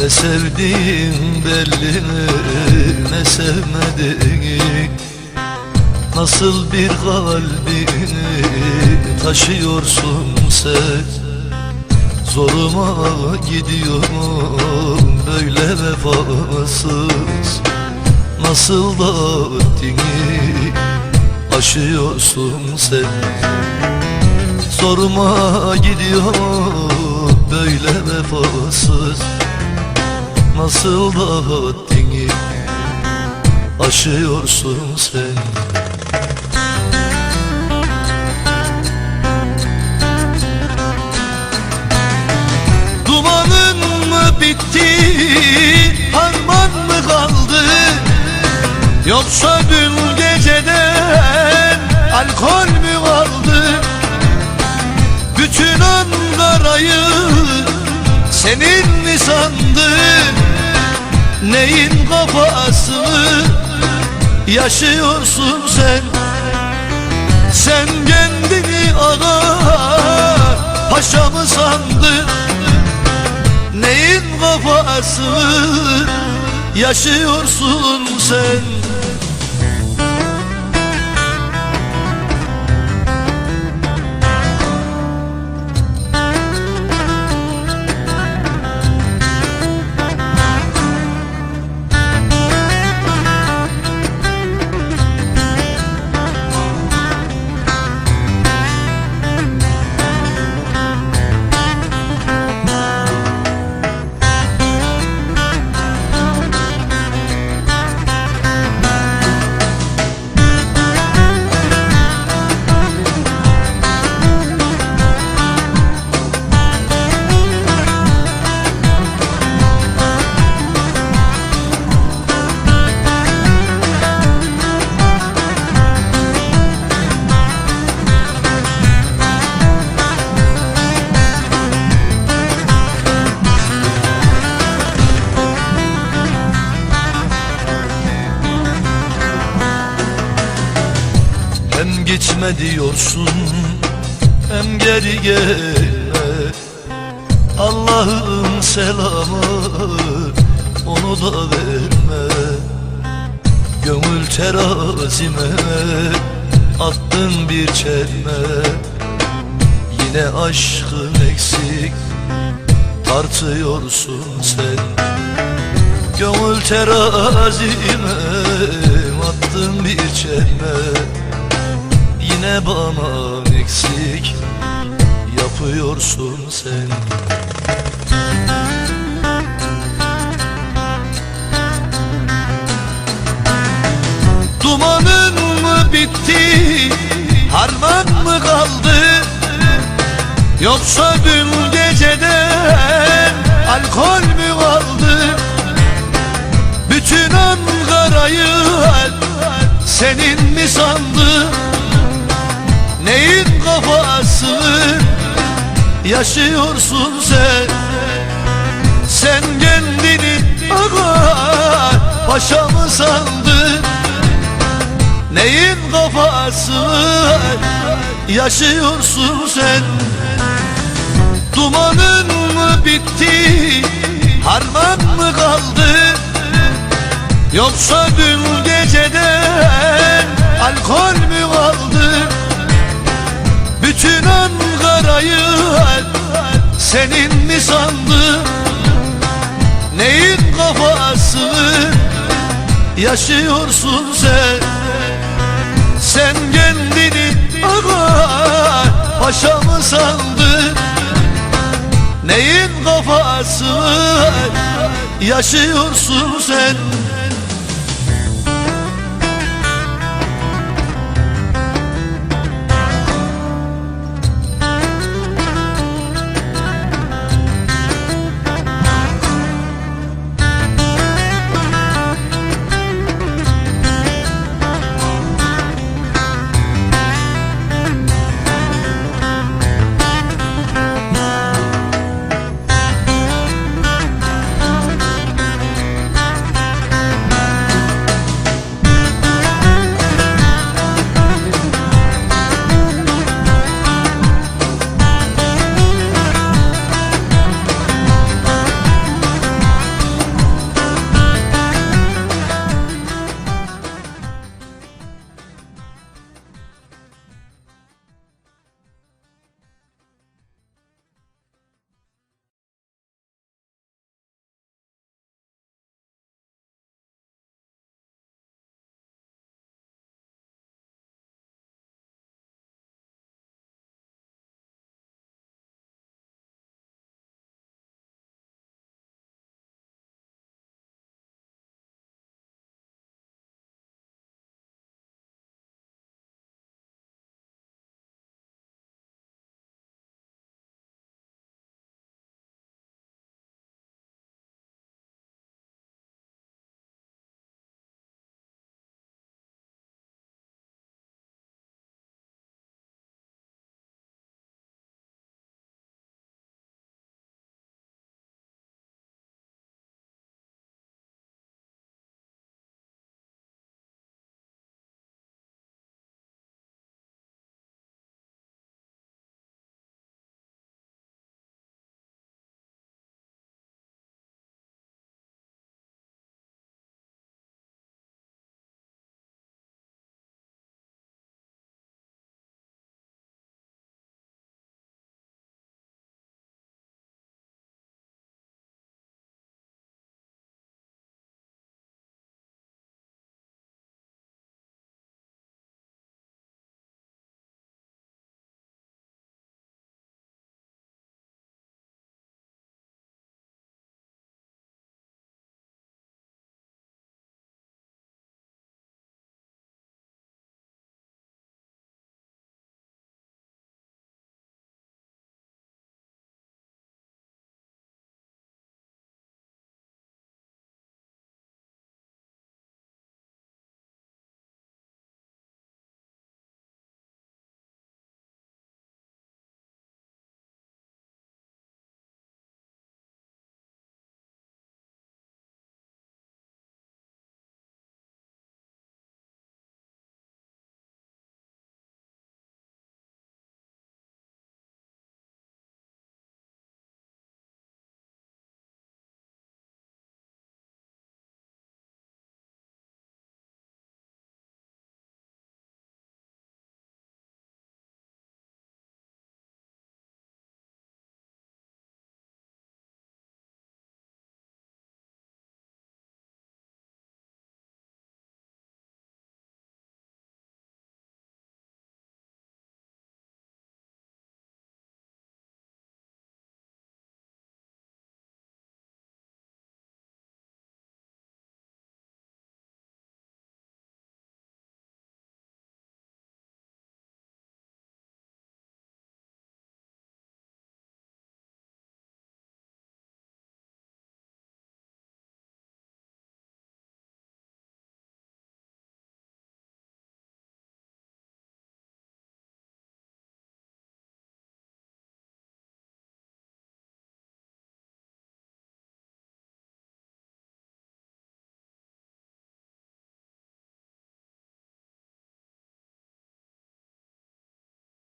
Ne sevdiğin belli ne sevmediğin Nasıl bir kalbini taşıyorsun sen? Zoruma gidiyorum böyle vefasız. Nasıl da haddini aşıyorsun sen? Zoruma gidiyor böyle vefasız Nasıl da haddini aşıyorsun sen. Dumanın mı bitti, harman mı kaldı? Yoksa dün geceden alkol mü kaldı? Bütün Ankara'yı senin mi sandın Neyin kafasını yaşıyorsun sen. Sen kendini ağa paşa mı sandın? Neyin kafasını yaşıyorsun sen gitme diyorsun? Hem geri gelme Allah'ın selamı onu da verme. Gönül terazime attın bir çelme. Yine aşkın eksik tartıyorsun sen. Gönül terazime attın bir çelme Yine bana eksik yapıyorsun sen. Dumanın mı bitti, harman mı kaldı? Yoksa dün geceden alkol mü kaldı? Bütün Ankara'yı senin mi sandı Kafasını yaşıyorsun sen. Sen kendini ağa paşa mı sandın? Neyin kafasını yaşıyorsun sen. Dumanın mı bitti, harman mı kaldı? Yoksa dün geceden alkol mü kaldı Bütün Ankara'yı senin mi sandı Neyin kafasını yaşıyorsun sen. Sen kendini ağa paşa mı sandın? Neyin kafasını yaşıyorsun sen